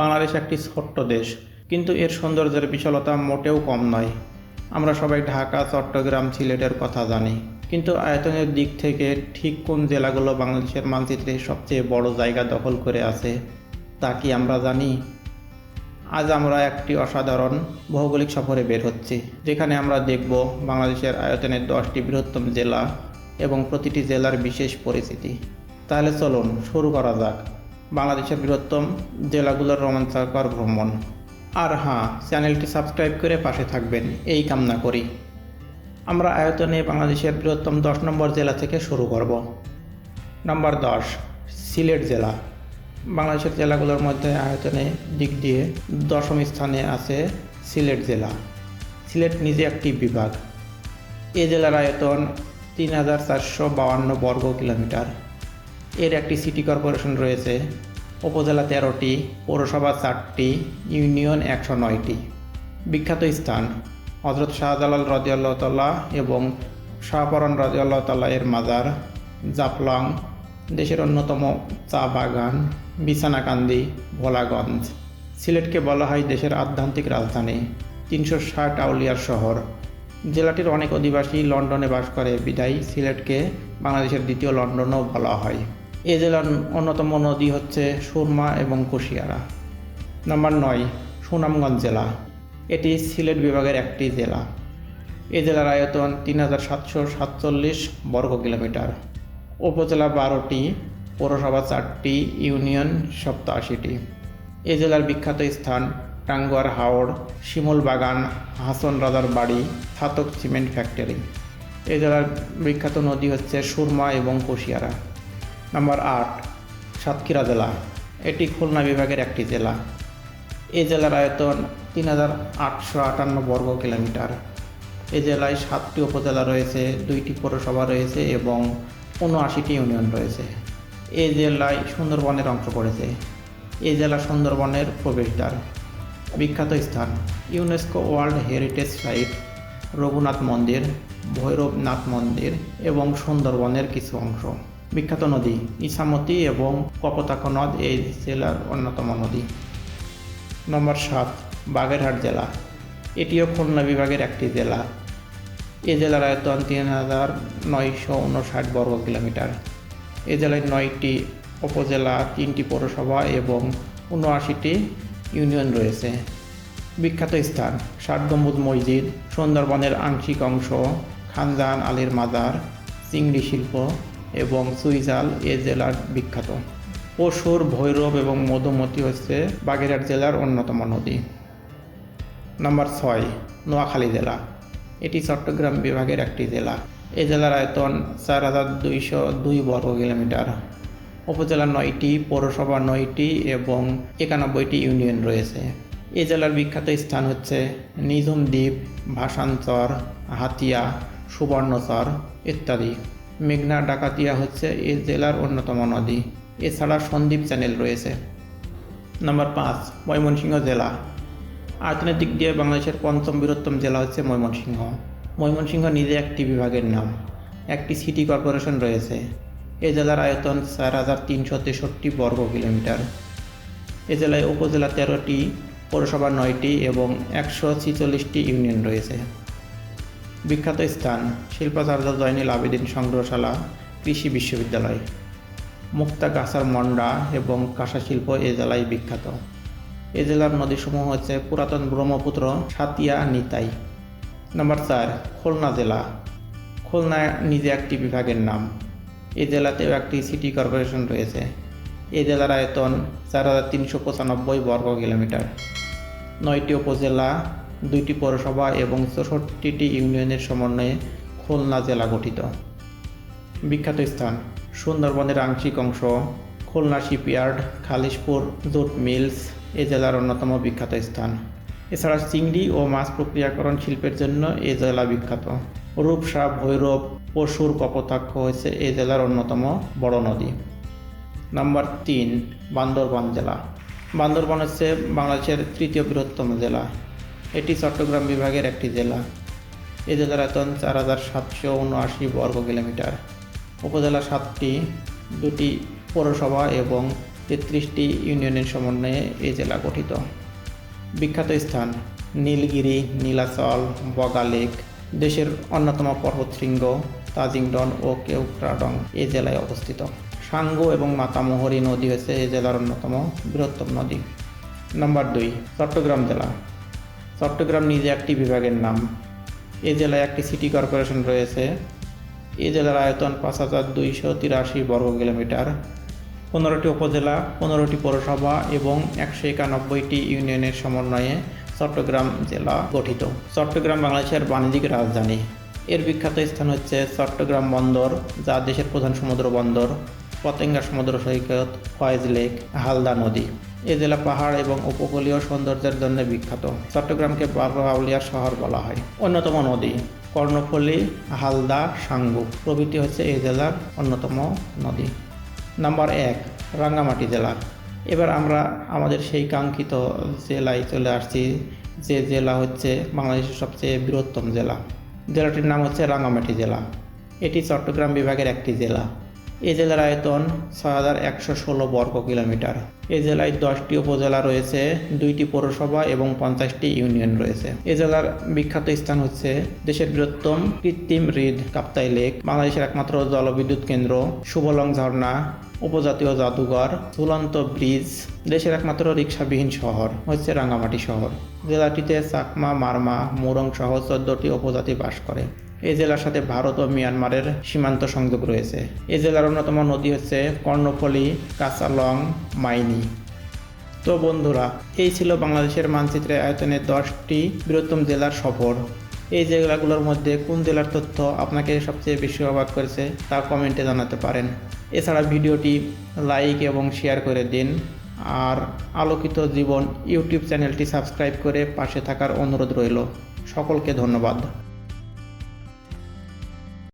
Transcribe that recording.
বাংলাদেশ একটি ছোট্ট দেশ, কিন্তু এর সৌন্দর্যের বিশালতা মোটেও কম নয়। আমরা সবাই ঢাকা, চট্টগ্রাম, সিলেটের কথা জানি, কিন্তু আয়তনের দিক থেকে ঠিক কোন জেলাগুলো বাংলাদেশের মানচিত্রে সবচেয়ে বড় জায়গা দখল করে আছে, তা কি আমরা জানি? আজ আমরা একটি অসাধারণ ভৌগোলিক সফরে বের হচ্ছি, যেখানে আমরা দেখব বাংলাদেশের আয়তনের দশটি বৃহত্তম জেলা এবং প্রতিটি জেলার বিশেষ পরিস্থিতি তাহলে চলুন শুরু করা যাক। বাংলাদেশের বৃহত্তম জেলাগুলোর রোমাঞ্চকর ভ্রমণ। আর হ্যাঁ চ্যানেলটি সাবস্ক্রাইব করে পাশে থাকবেন। এই কামনা করি। আমরা আয়তনে বাংলাদেশের বৃহত্তম দশ নম্বর জেলা থেকে শুরু করব। নম্বর দশ, সিলেট জেলা। বাংলাদেশের জেলাগুলোর মধ্যে আয়তনে দিক দিয়ে দশম স্থানে আছে সিলেট জেলা। সিলেট নিজে একটি বিভাগ। এ জেলার আয়তন তিন হাজার চারশো বাউান্ন বর্গ কিলোমিটার। এর একটি সিটি কর্পোরেশন রয়েছে। উপজেলা তেরোটি, পৌরসভা চারটি, ইউনিয়ন একশো নয়টি। বিখ্যাত স্থান হজরত শাহজালাল রাজিয়াল্লাহ তাল্লাহ এবং শাহপরণ রাজিয়াল্লাহ তাল্লাহ এর মাজার, জাফলং, দেশের অন্যতম চা বাগান, বিছানাকান্দি, ভোলাগঞ্জ। সিলেটকে বলা হয় দেশের আধ্যাত্মিক রাজধানী, তিনশো ষাট আউলিয়ার শহর। জেলাটির অনেক অধিবাসী লন্ডনে বাস করে। বিদায় সিলেটকে বাংলাদেশের দ্বিতীয় লন্ডনও বলা হয়। এ জেলার অন্যতম নদী হচ্ছে সুরমা এবং কুশিয়ারা। নম্বর নয়, সুনামগঞ্জ জেলা। এটি সিলেট বিভাগের একটি জেলা। এ জেলার আয়তন তিন হাজার সাতশো সাতচল্লিশ বর্গ কিলোমিটার। উপজেলা বারোটি, পৌরসভা চারটি, ইউনিয়ন সপ্তাশিটি। এ জেলার বিখ্যাত স্থান টাঙ্গুয়ার হাওড়, শিমুল বাগান, হাসন রাজার বাড়ি ছাতক সিমেন্ট ফ্যাক্টরি। এ জেলার বিখ্যাত নদী হচ্ছে সুরমা এবং কুশিয়ারা। নাম্বার আট, সাতক্ষীরা জেলা। এটি খুলনা বিভাগের একটি জেলা। এ জেলার আয়তন তিন হাজার আটশো আটান্ন বর্গ কিলোমিটার। এ জেলায় সাতটি উপজেলা রয়েছে, দুইটি পৌরসভা রয়েছে এবং উনআশিটি ইউনিয়ন রয়েছে। এ জেলায় সুন্দরবনের অংশ পড়েছে। এ জেলা সুন্দরবনের প্রবেশদ্বার। বিখ্যাত স্থান, UNESCO world heritage site, Raghunath মন্দির, ভৈরবনাথ মন্দির এবং সুন্দরবনের কিছু অংশ। বিখ্যাত নদী ইসামতি এবং কপোতাক্ষ নদ এই জেলার অন্যতম নদী। নম্বর সাত, বাগেরহাট জেলা। এটিও খুলনা বিভাগের একটি জেলা। এ জেলার আয়তন তিন হাজার নয়শো উনষাট বর্গ কিলোমিটার। এ জেলায় নয়টি উপজেলা, তিনটি পৌরসভা এবং উনআশিটি ইউনিয়ন রয়েছে। বিখ্যাত স্থান ষাট মসজিদ, সুন্দরবনের আংশিক অংশ, খানজান আলীর মাজার, চিংড়ি শিল্প এবং সুইজাল এ জেলার বিখ্যাত। পশুর ভৈরব এবং মধুমতি হচ্ছে বাগেরহাট জেলার অন্যতম নদী। নম্বর ছয়, নোয়াখালী জেলা। এটি চট্টগ্রাম বিভাগের একটি জেলা। এ জেলার আয়তন চার হাজার দুইশো দুই বর্গ কিলোমিটার। উপজেলা নয়টি, পৌরসভা নয়টি এবং একানব্বইটি ইউনিয়ন রয়েছে। এ জেলার বিখ্যাত স্থান হচ্ছে নিঝুম দ্বীপ, ভাসানচর, হাতিয়া, সুবর্ণচর ইত্যাদি। মেঘনা ডাকাতিয়া হচ্ছে এ জেলার অন্যতম নদী। এছাড়া সন্দ্বীপ চ্যানেল রয়েছে। নম্বর পাঁচ, ময়মনসিংহ জেলা। আয়তনের দিক দিয়ে বাংলাদেশের পঞ্চম বৃহত্তম জেলা হচ্ছে ময়মনসিংহ। ময়মনসিংহ নিজে একটি বিভাগের নাম। একটি সিটি কর্পোরেশন রয়েছে। এ জেলার আয়তন চার হাজার তিনশো তেষট্টি বর্গ কিলোমিটার। এ জেলায় উপজেলা তেরোটি, পৌরসভা নয়টি এবং একশো ছিচল্লিশটি ইউনিয়ন রয়েছে। বিখ্যাত স্থান শিল্পাচার্য জয়নীল আবেদিন সংগ্রহশালা, কৃষি বিশ্ববিদ্যালয়। মুক্তাগাছার মন্ডা এবং কাঁসা শিল্প এ জেলায় বিখ্যাত। এ জেলার নদীসমূহ হচ্ছে পুরাতন ব্রহ্মপুত্র, সাতিয়া, নিতাই। নম্বর চার, খুলনা জেলা। খুলনা নিজে একটি বিভাগের নাম। এই জেলাতেও একটি সিটি কর্পোরেশন রয়েছে। এই জেলার আয়তন চার হাজার তিনশো পঁচানব্বই বর্গ কিলোমিটার। নয়টি উপজেলা দুইটি পৌরসভা এবং চৌষট্টিটি ইউনিয়নের সমন্বয়ে খুলনা জেলা গঠিত। বিখ্যাত স্থান, সুন্দরবনের আংশিক অংশ, Khulna shipyard, Khalishpur, jute mills এ জেলার অন্যতম বিখ্যাত স্থান। এছাড়া চিংড়ি ও মাছ প্রক্রিয়াকরণ শিল্পের জন্য এ জেলা বিখ্যাত। রূপসা, ভৈরব, পশুর কপোতাক্ষ হয়েছে এ জেলার অন্যতম বড় নদী। নাম্বার তিন, বান্দরবান জেলা। বান্দরবান হচ্ছে বাংলাদেশের তৃতীয় বৃহত্তম জেলা। এটি চট্টগ্রাম বিভাগের একটি জেলা। এ জেলার আয়তন চার হাজার সাতশো উনআশি বর্গ কিলোমিটার। উপজেলা সাতটি, দুটি পৌরসভা এবং তেত্রিশটি ইউনিয়নের সমন্বয়ে এই জেলা গঠিত। বিখ্যাত স্থান নীলগিরি, নীলাচল বগালেক দেশের অন্যতম পর্বতশৃঙ্গ, তাজিংডন ও কেউক্রাডং এই জেলায় অবস্থিত। সাঙ্গু এবং মাতামোহরী নদী হচ্ছে এই জেলার অন্যতম বৃহত্তম নদী। নম্বর দুই, চট্টগ্রাম জেলা। চট্টগ্রাম নিজে একটি বিভাগের নাম। এই জেলায় একটি সিটি কর্পোরেশন রয়েছে। এই জেলার আয়তন পাঁচ হাজার দুইশো তিরাশি বর্গ কিলোমিটার। পনেরোটি উপজেলা, পনেরোটি পৌরসভা এবং একশো একানব্বইটি ইউনিয়নের সমন্বয়ে চট্টগ্রাম জেলা গঠিত। চট্টগ্রাম বাংলাদেশের বাণিজ্যিক রাজধানী। এর বিখ্যাত স্থান হচ্ছে চট্টগ্রাম বন্দর, যা দেশের প্রধান সমুদ্র বন্দর। পতেঙ্গা সমুদ্র সৈকত, ফয়েজ লেক, হালদা নদী। এ জেলা পাহাড় এবং উপকূলীয় সৌন্দর্যের জন্য বিখ্যাত। চট্টগ্রামকে বারবাউলিয়ার শহর বলা হয়। অন্যতম নদী, কর্ণফুলী, হালদা, সাঙ্গু। প্রভৃতি হচ্ছে এই জেলার অন্যতম নদী। নাম্বার এক, রাঙ্গামাটি জেলা। এবার আমরা আমাদের সেই কাঙ্ক্ষিত জেলায় চলে আসছি। যে জেলা হচ্ছে বাংলাদেশের সবচেয়ে বৃহত্তম জেলা। জেলাটির নাম হচ্ছে রাঙ্গামাটি জেলা। এটি চট্টগ্রাম বিভাগের একটি জেলা। এই জেলার আয়তন ছয় হাজার একশো ষোলো বর্গ কিলোমিটার। এই জেলায় দশটি উপজেলা রয়েছে, দুইটি পৌরসভা এবং পঞ্চাশটি ইউনিয়ন রয়েছে। এ জেলার বিখ্যাত স্থান হচ্ছে দেশের বৃহত্তম কৃত্রিম হ্রদ কাপ্তাই লেক, বাংলাদেশের একমাত্র জলবিদ্যুৎ কেন্দ্র, শুভলং ঝর্ণা, উপজাতীয় জাদুঘর, ঝুলন্ত ব্রিজ, দেশের একমাত্র রিক্সাবিহীন শহর, হচ্ছে রাঙ্গামাটি শহর। জেলাটিতে চাকমা, মারমা, মুরং সহ চোদ্দটি উপজাতি বাস করে। এই জেলার সাথে ভারত ও মিয়ানমারের সীমান্ত সংযোগ রয়েছে। এ জেলার অন্যতম নদী হচ্ছে কর্ণফুলী, কাঁচালং, মাইনি। তো বন্ধুরা, এই ছিল বাংলাদেশের মানচিত্রে আয়তনের দশটি বৃহত্তম জেলার সফর। এই জেলাগুলোর মধ্যে কোন জেলার তথ্য আপনাকে সবচেয়ে বেশি অবাক করেছে তা কমেন্টে জানাতে পারেন। এছাড়া ভিডিওটি লাইক এবং শেয়ার করে দিন। আর আলোকিত জীবন ইউটিউব চ্যানেলটি সাবস্ক্রাইব করে পাশে থাকার অনুরোধ রইল। সকলকে ধন্যবাদ।